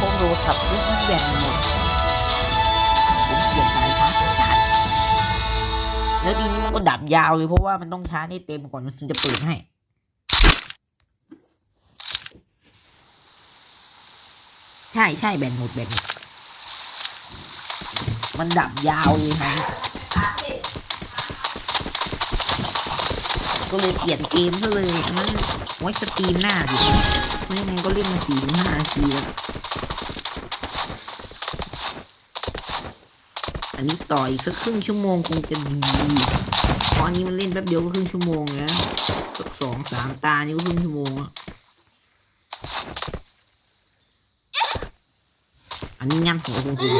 จะไม่ท้อเพราะโทรศัพท์เรื่องมันแบตหมดผมเปลี่ยนสายชาร์จไม่ทันแล้วทีนี้มันก็ดับยาวเลยเพราะว่ามันต้องชาร์จให้เต็มก่อนมันถึงจะเปิดให้ใช่ใช่แบตหมดแบตหมดมันดับยาวเลยครับก็เลยเปลี่ยนเกมซะเลยอันนั้นไว้สตรีมหน้าดิไม่งั้นก็เล่นมาสี่ห้านาทีแล้ว นนี้ต่ออีกสักครึ่งชั่วโมงคงจะดีเพราะอันนี้มันเล่นแป๊บเดียวก็ครึ่งชั่วโมงแล้วสักสองสามตานี่ก็ครึ่งชั่วโมงแล้วอันนี้งานหัวของคุณ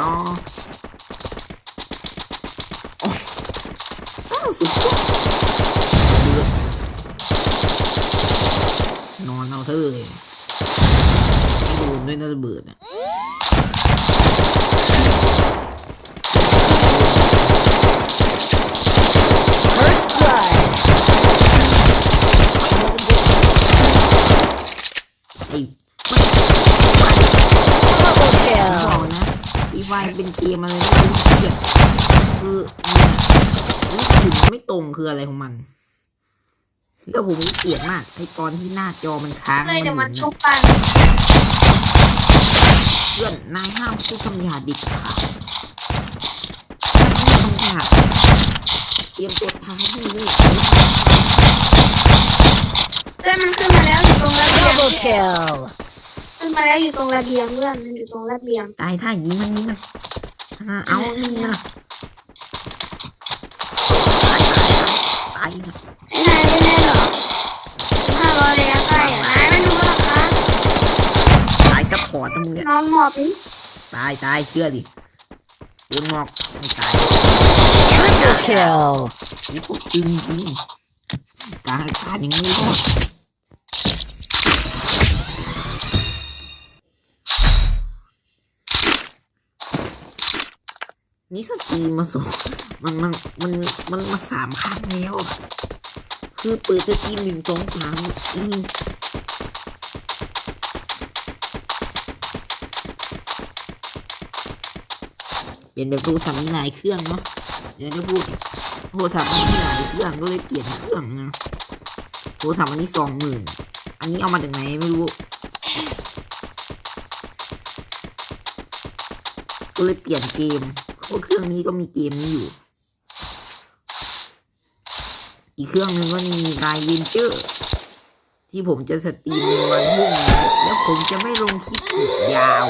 อ๋อโอ้อ้าวสุดยอดเดือดนอนเอาซะเลย ไม่โดนด้วยนะระเบิดอะ First blood. ไอ้ Double ผม kill. บอกนะฟีไฟเป็นเกมอะไรไม่รู้เกลียดคือเนี่ยรู้สึกไม่ตรงคืออะไรของมันแล้วผมเกลียดมากไอ้ตอนที่หน้าจอมันค้างเลยเดี๋ยวเหมันมือนชุบปันเพื่อนนายห้ามพูดคำหยาดิบขาดคำหยาบเตรียมตัวท้ายให้เลยเพื่อนมันขึ้นมาแล้วอยู่ตรงระเบียง Double kill. ขึ้นมาแล้วอยู่ตรงระเบียงเพื่อนมันอยู่ตรงระเบียง ตายท่ายิงมันยิงมันอะเอานี่มัน นะมึงเนี่ยนอนหมอบนี่ตายตายเชื่อดิโดนหมอกไม่ตาย Triple kill. นี่พวกตึงจริงการอากาศอย่างนี้ก็นี่สตรีมมาสองมันมันมันมันมาสามครั้งแล้ว คือเปิดสตรีมหนึ่งสองสามอืม เป็นแบบโทรศัพท์มีหลายเครื่องเนาะเดี๋ยวจะพูดโทรศัพท์มีหลายเครื่องก็เลยเปลี่ยนเครื่องนะโทรศัพท์อันนี้สองหมื่นอันนี้เอามาจากไหนไม่รู้ก็เลยเปลี่ยนเกมเพราะเครื่องนี้ก็มีเกมนี้อยู่ อีกเครื่องหนึ่งก็มีรายวินเจอร์ที่ผมจะสตรีมในวันพรุ่งนี้แล้วผมจะไม่ลงคลิปอีกยาว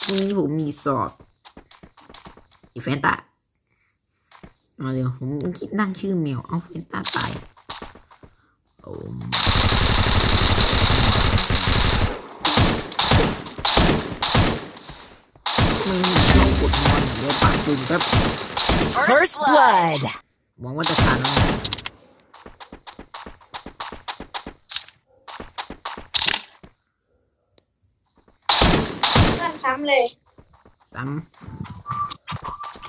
พรุ่ง นี้ผมมีสอบอีแฟนตามาเร็วผมคิดนั่งชื่อแมวเอาแฟนตาตายโอ้ไม่มีช่องกดนอนเดี๋ยวปากจุ่มแป๊บ First blood. หวังว่าจะทันนะ เพื่อน ซ้ำเลยซ้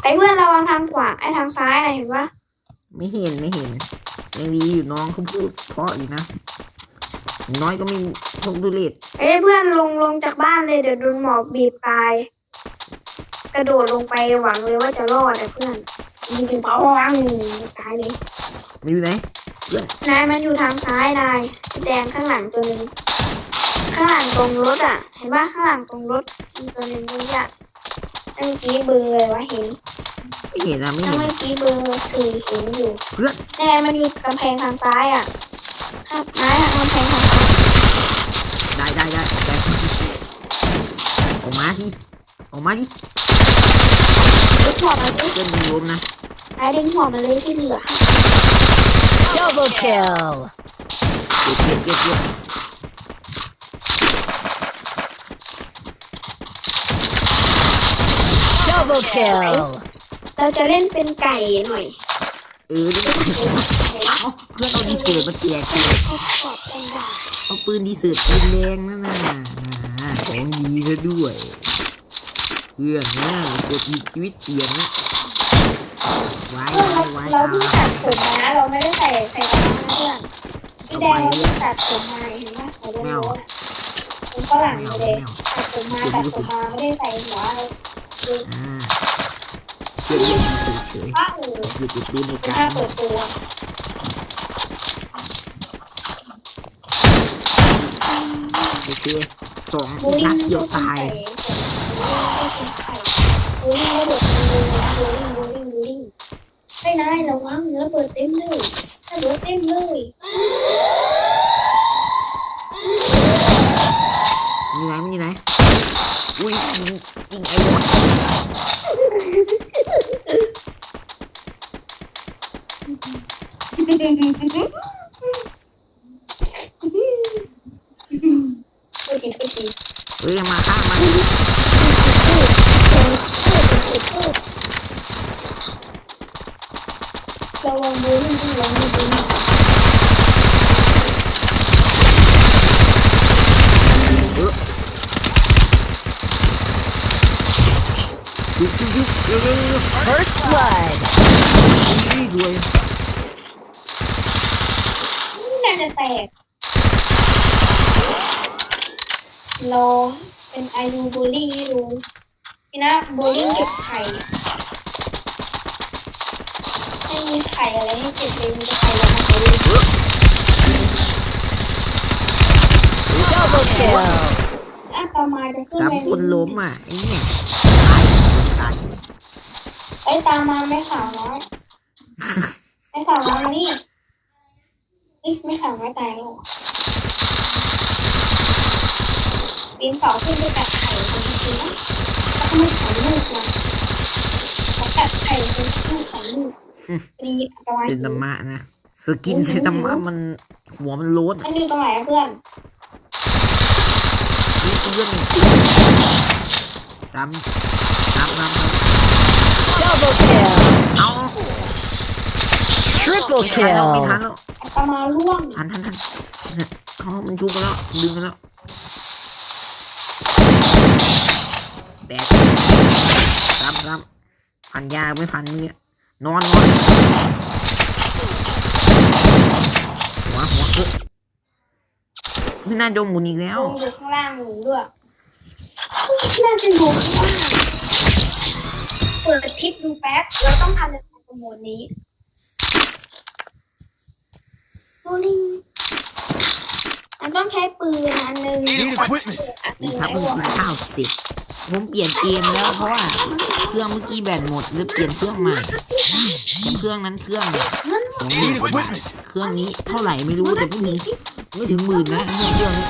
ไอ้เพื่อนระวังทางขวาไอ้ทางซ้ายนะเห็นปะำไม่เห็นไม่เห็นยังดีอยู่น้องเขาพูดเพราะอยู่นะอย่างน้อยก็ไม่พกดุเรศเอ้ยเพื่อนลงลงจากบ้านเลยเดี๋ยวโดนหมอบบีบตาย กระโดดลงไปหวังเลยว่าจะรอดแต่เพื่อนยิงถึงเป้าว่างตายเลยมันอยู่ไหนเพื่อนนายมันอยู่ทางซ้ายนายแดงข้างหลังตัวหนึง ข้างหลังตรงรถอะ เห็นปะข้างหลังตรงรถมีตัวหนึงตรงนี้อะเมื่อกี้เบลอร์เลยวะเห็นไม่เห็นนะไม่ถ้าเห็น เมื่อกี้เบลอร์สี่เห็นอยู่เพื่อนแน่มันอยู่กำแพงทางซ้ายอะครับนายอะกำแพงทางซ้ายได้ได้ได้ออกไปออกมาดิออกมาดิดึงหัวมันเลยเพื่อนมีลมนะนายดึงหัวมันเลยที่เหลือ Double kill. เก็บเก็บเก็บเก็บ Double kill. เราจะเล่นเป็นไก่หน่อยเอเออนี่เอ้าเพื่อนเอาดีเซอร์มาแจกเลยเขาขอบเป็นด่าเอาปืนดีเซอร์ปืนแรงนั่นน่ะอ่าของดีซะด้วยเพื่อนนะกดมีชีวิตเปลี่ยนนะไว้เพื่อนไว้เราไว้เราเอาเพิ่งตัดผมมาเราไม่ได้ใส่ใส่กระเป๋านะเพื่อนพี่แดงเราเพิ่งตัดผมมาเห็นปะหัวโล้นๆอะเป็นฝรั่งไม่เอาเลไม่ยเอาตัดผมมาตัดผมมาไม่ได้ใส่หัวเลยอ่า เพื่อนเล่นดีเซอร์เฉยป้าหูๆคือติดปืนในเป็นกาท่ารเปิดตัวโอเคสองบูลลี่นัดไม่เดียวใช่ตายบูลลี่ระเบิดบูลลี่บูลลี่บูลลี่ไม่นายระวังระเบิดเต็มเลยระเบิดเต็มเลยมีไหนมีไหนอุ้ย ยิงไอ้วะพูดจริงพูดจริงเฮ้ยมาฆ่ามัน ระวังบูลลี่ระวังบูลลี่ เออยุบยุบยุบเร็วเร็วเร็ว First blood. นี่สวยน่าจะแตกลองเป็นไอดูบูลลี่ให้ดูนี่นะบูลลี่เก็บไข่ไม่มีไข่อะไรให้เก็บเลยมีแต่ไข่แล้วมาไข่เลย Double kill. อะประมาณจะขึ้นสามไปคนล้มอะไอ้เนี่ยตายตายเฉย ไปตามมาไม่สาวน้อยไม่สาวน้อยมานี่เอ๊ะไม่สาวน้อยตายแล้วเหรอปีนเสาขึ้นไปกัดไข่คนจริงๆนะแล้วก็ไม่ขอลูกนะเขากัดไข่คนที่ขอลูกดีอันตรายเซนตามะนะสกินเซนตามะมันหัวมันโล้นมันอยู่ตรงไหนอะเพื่อนนี่เรื่องซ้ำซ้ำซ้ำ Double kill. เอา Triple ไม่ทันแล้วไม่ทัน kill. แล้วอัตมาล่วงทันทันทันเนี่ยเอามันชุบกันแล้วดึงกันแล้วแตกซ้ำซ้ำพันยาไม่พันเมื่อนอนนอนหัวหัวเอ้ยไม่น่าโดนหมุนอีกแล้วลงอยู่ข้างล่างหนูด้วยน่าจะอยู่ข้างล่าง เปิดทิปดูแป๊บเราต้องทำในโปรโมทนี้โรลิงมันต้องใช้ปืนอันหนึ่ง Need equipment. อันหนี่นึ่งครับไอ้มันหัวกินข้าวเสร็จผมเปลี่ยนเกมแล้วเพราะว่า เครื่องเมื่อกี้แบตหมดเลยเปลี่ยนเครื่องใหม่แต่เครื่องนั้นเครื่องสองหมื่ Need นกว่าบาท equipment. เครื่องนี้เท่าไหร่ไม่รู้แต่ไม่ถึงไม่ถึงหมื่นนะเครื่องนี้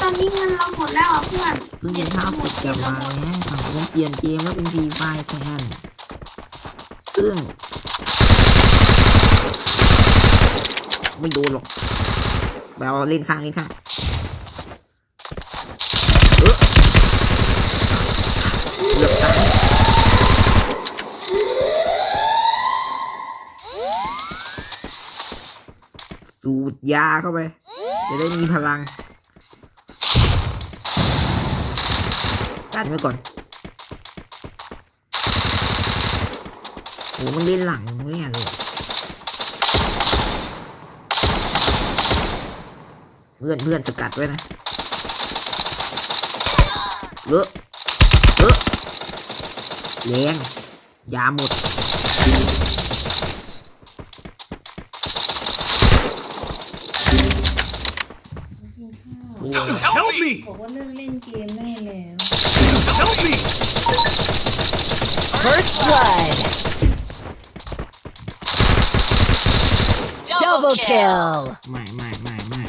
ตอนนี้เงินเราหมดแล้วอะเพื่อนเพิ่งกินข้าสร็จกลับมาแล้วผมเปลี่ยนเกมแล้วเป็นฟรีไฟแทน ซึ่ง ไม่โดนหรอกแบบว่าเล่นข้างเล่นข้างเออเลือกตายสูดยาเข้าไป จะได้มีพลัง กันไว้ก่อนโหมันเล่นหลังเนี่ยเลยเพื่อนเพื่อนสกัดไว้นะเลอะเลอะแรงยาหมดโอ้ย Help me! บอกว่าเลิกเล่นเกมได้แล้ว Help me! First blood. Double kill. ไม่ไม่ไม่ไม่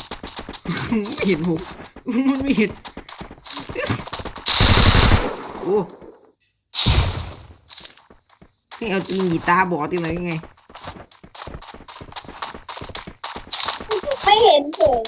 ไม่เห็นผมมันไม่เห็นโอ้ให้เอาตีนกีตาร์บอดที่ไหนไง ไม่เห็นเฉย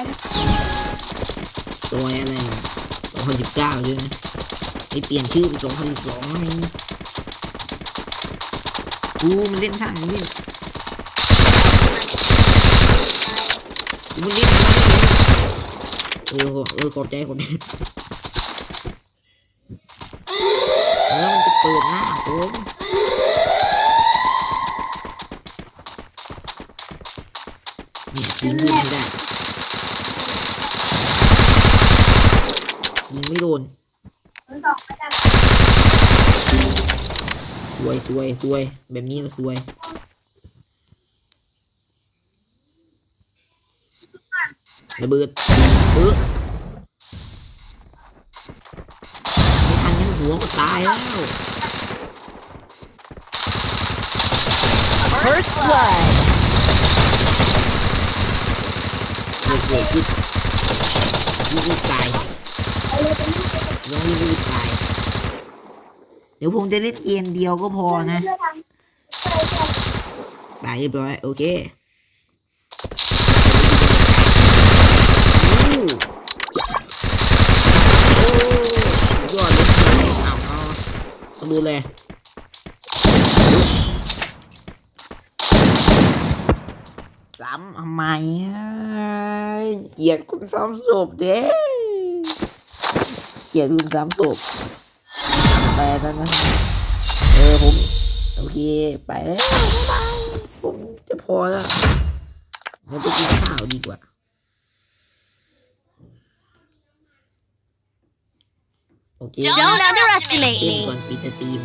ไปนะซอยอะไรสองพันสิบเก้าด้วยนะไอเปลี่ยนชื่อเป็นสองพันสิบสองนี่กูมันเล่นทางมันเล่นกูมันเล่นเออเออขอบใจขอบใจเออมันจะเปิดหน้าผม วยสวยสวยแบบนี้ละสวย ระเบิดเออไม่ทันยังหัวก็ตายแล้ว First blood. เกิดเกิดขึ้นรีบๆตายน้องรีบๆตาย เดี๋ยวผมจะเล่นเกมเดียวก็พอนะ ตายเรียบร้อย โอเคอู้โอ้สุดยอดเลยเอาเอาต้องดูเลยซ้ำทำไมเกลียดคุณซ้ำศพเด้เกลียดคุณซ้ำศพ ไปแล้วนะเออผม โอเค ไปแล้วบ๊ายบายผมจะพอแล้วเดี๋ยวไปกินข้าวดีกว่าโอเค Don't underestimate เต้น me. ก่อนปิดสตรีม